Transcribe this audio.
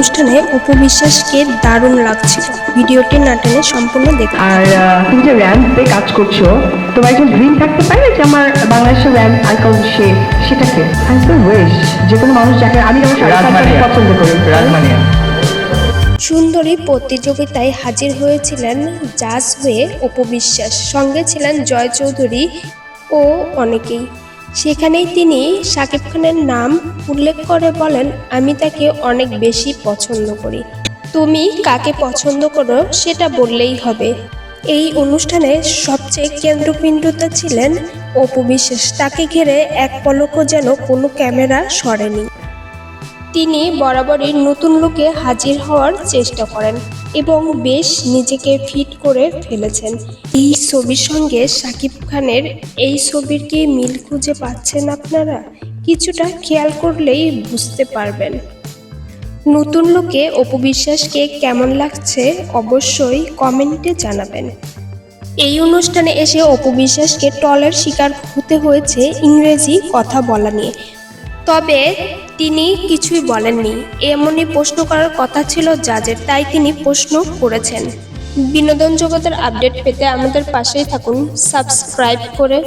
অনুষ্ঠানে উপবিশ্বাসকে দারুণ লাগছিল। ভিডিওটি না টেনে সম্পূর্ণ দেখ আর তুমি যে র্যাম্পে কাজ করছ তোমার একজন ড্রিম থাকতে পারে যে আমার বাংলাদেশের র্যাম্প আইকন সে সেটাকে? আই তো উইশ যে কোনো মানুষ যাকে আমি রাজমানিয়া। পছন্দ করি। রাজমানিয়া। সুন্দরী প্রতিযোগিতায় হাজির হয়েছিলেন জাজ হয়ে উপবিশ্বাস। সঙ্গে ছিলেন জয় চৌধুরী ও অনেকেই। সেখানেই তিনি শাকিব খানের নাম উল্লেখ করে বলেন, আমি তাকে অনেক বেশি পছন্দ করি। তুমি কাকে পছন্দ করো সেটা বললেই হবে। এই অনুষ্ঠানে সবচেয়ে কেন্দ্রবিন্দুতে ছিলেন অপু বিশ্বাস। তাকে ঘিরে এক পলকও যেন কোনো ক্যামেরা সরেনি। তিনি বরাবরই নতুন লুকে হাজির হওয়ার চেষ্টা করেন এবং বেশ নিজেকে ফিট করে ফেলেছেন। এই ছবির সঙ্গে শাকিব খানের এই ছবির কি মিল খুঁজে পাচ্ছেন আপনারা? কিছুটা খেয়াল করলেই বুঝতে পারবেন। নতুন লোকে অপবিশ্বাসকে কেমন লাগছে অবশ্যই কমেন্টে জানাবেন। এই অনুষ্ঠানে এসে অপবিশ্বাসকে টলের শিকার হতে হয়েছে ইংরেজি কথা বলা নিয়ে। তবে তিনি কিছুই বলেননি। এমনই প্রশ্ন করার কথা ছিল জাজের, তাই তিনি প্রশ্ন করেছেন। বিনোদন জগতের আপডেট পেতে আমাদের পাশেই থাকুন। সাবস্ক্রাইব করে